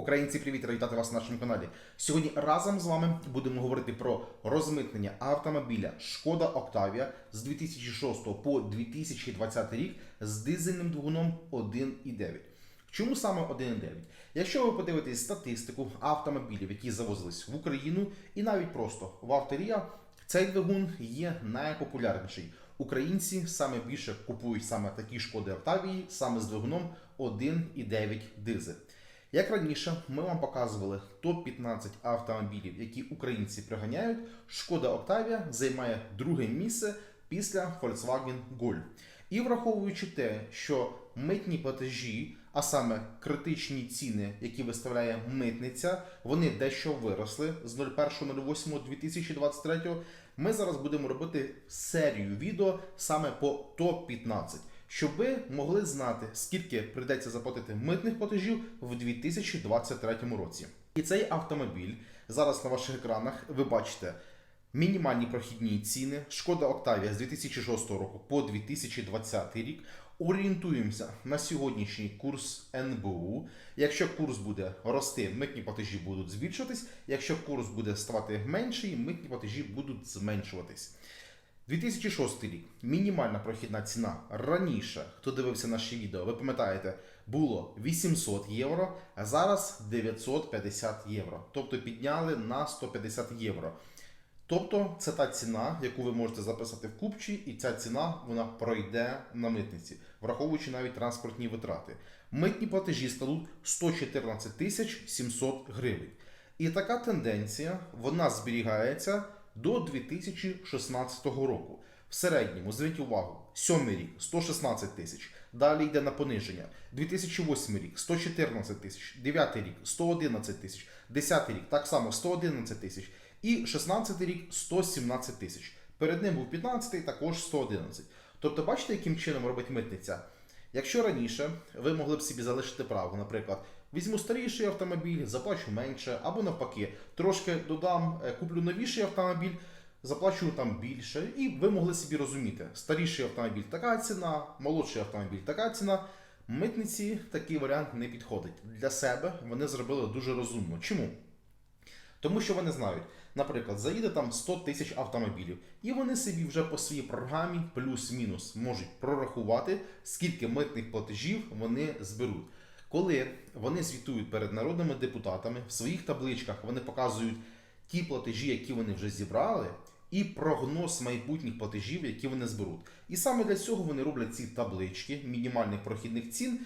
Українці, привіт, вітати вас на нашому каналі. Сьогодні разом з вами будемо говорити про розмитнення автомобіля Шкода Октавія з 2006 по 2020 рік з дизельним двигуном 1.9. Чому саме 1.9? Якщо ви подивитесь статистику автомобілів, які завозились в Україну, і навіть просто в авторія, цей двигун є найпопулярніший. Українці саме більше купують саме такі шкоди Октавії, саме з двигуном 1.9 дизель. Як раніше, ми вам показували топ-15 автомобілів, які українці приганяють. Шкода Октавія займає друге місце після Volkswagen Golf. І враховуючи те, що митні платежі, а саме критичні ціни, які виставляє митниця, вони дещо виросли з 01.08.2023, ми зараз будемо робити серію відео саме по топ-15 щоб ви могли знати, скільки прийдеться заплатити митних платежів в 2023 році. І цей автомобіль зараз на ваших екранах ви бачите мінімальні прохідні ціни. Шкода Октавія з 2006 року по 2020 рік. Орієнтуємося на сьогоднішній курс НБУ. Якщо курс буде рости, митні платежі будуть збільшуватись. Якщо курс буде ставати менший, митні платежі будуть зменшуватись. 2006 рік мінімальна прохідна ціна раніше, хто дивився наші відео, ви пам'ятаєте, було 800 євро, а зараз 950 євро. Тобто підняли на 150 євро. Тобто це та ціна, яку ви можете записати в купчі, і ця ціна вона пройде на митниці, враховуючи навіть транспортні витрати. Митні платежі складуть 114 тисяч 700 гривень. І така тенденція вона зберігається до 2016 року. В середньому, зверніть увагу, 7 рік 116 тисяч. Далі йде на пониження. 2008 рік 114 тисяч, 9 рік 111 тисяч, 10 рік так само 111 тисяч. І 16 рік 117 тисяч. Перед ним був 15 також 111. Тобто, бачите, яким чином робить митниця? Якщо раніше ви могли б собі залишити право, наприклад, візьму старіший автомобіль, заплачу менше, або навпаки, трошки додам, е, куплю новіший автомобіль, заплачу там більше, і ви могли собі розуміти, старіший автомобіль така ціна, молодший автомобіль така ціна. Митниці такий варіант не підходить. Для себе вони зробили дуже розумно. Чому? Тому що вони знають, наприклад, заїде там 100 тисяч автомобілів, і вони собі вже по своїй програмі плюс-мінус можуть прорахувати, скільки митних платежів вони зберуть. Коли вони звітують перед народними депутатами в своїх табличках, вони показують ті платежі, які вони вже зібрали, і прогноз майбутніх платежів, які вони зберуть. І саме для цього вони роблять ці таблички мінімальних прохідних цін.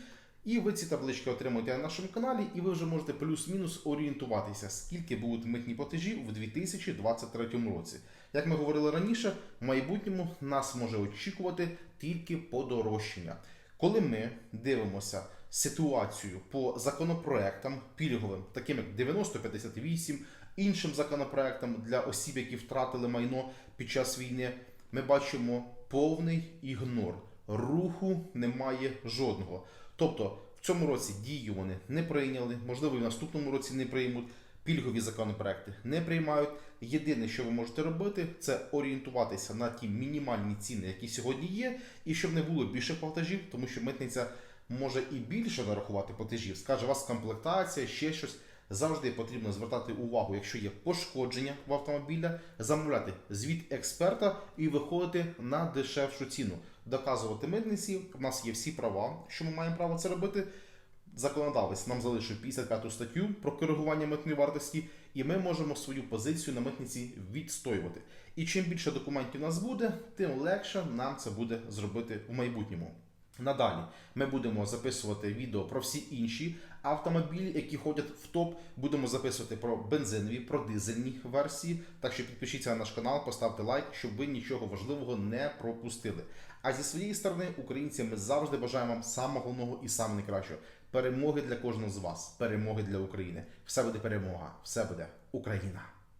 І ви ці таблички отримуєте на нашому каналі, і ви вже можете плюс-мінус орієнтуватися, скільки будуть митні платежі в 2023 році. Як ми говорили раніше, в майбутньому нас може очікувати тільки подорожчання. Коли ми дивимося ситуацію по законопроектам пільговим, таким як 9058, іншим законопроектам для осіб, які втратили майно під час війни, ми бачимо повний ігнор. Руху немає жодного. Тобто в цьому році дію вони не прийняли, можливо, і в наступному році не приймуть. Пільгові законопроекти не приймають. Єдине, що ви можете робити, це орієнтуватися на ті мінімальні ціни, які сьогодні є, і щоб не було більше платежів, тому що митниця може і більше нарахувати платежів. Скаже, у вас комплектація, ще щось. Завжди потрібно звертати увагу, якщо є пошкодження в автомобіля, замовляти звіт експерта і виходити на дешевшу ціну, доказувати митниці. У нас є всі права, що ми маємо право це робити. Законодавець нам залишив 55 статтю про коригування митної вартості, і ми можемо свою позицію на митниці відстоювати. І чим більше документів у нас буде, тим легше нам це буде зробити у майбутньому. Надалі ми будемо записувати відео про всі інші автомобілі, які ходять в топ. Будемо записувати про бензинові, про дизельні версії. Так що підпишіться на наш канал, поставте лайк, щоб ви нічого важливого не пропустили. А зі своєї сторони, українці, ми завжди бажаємо вам самого головного і самого найкращого. Перемоги для кожного з вас, перемоги для України. Все буде перемога, все буде Україна.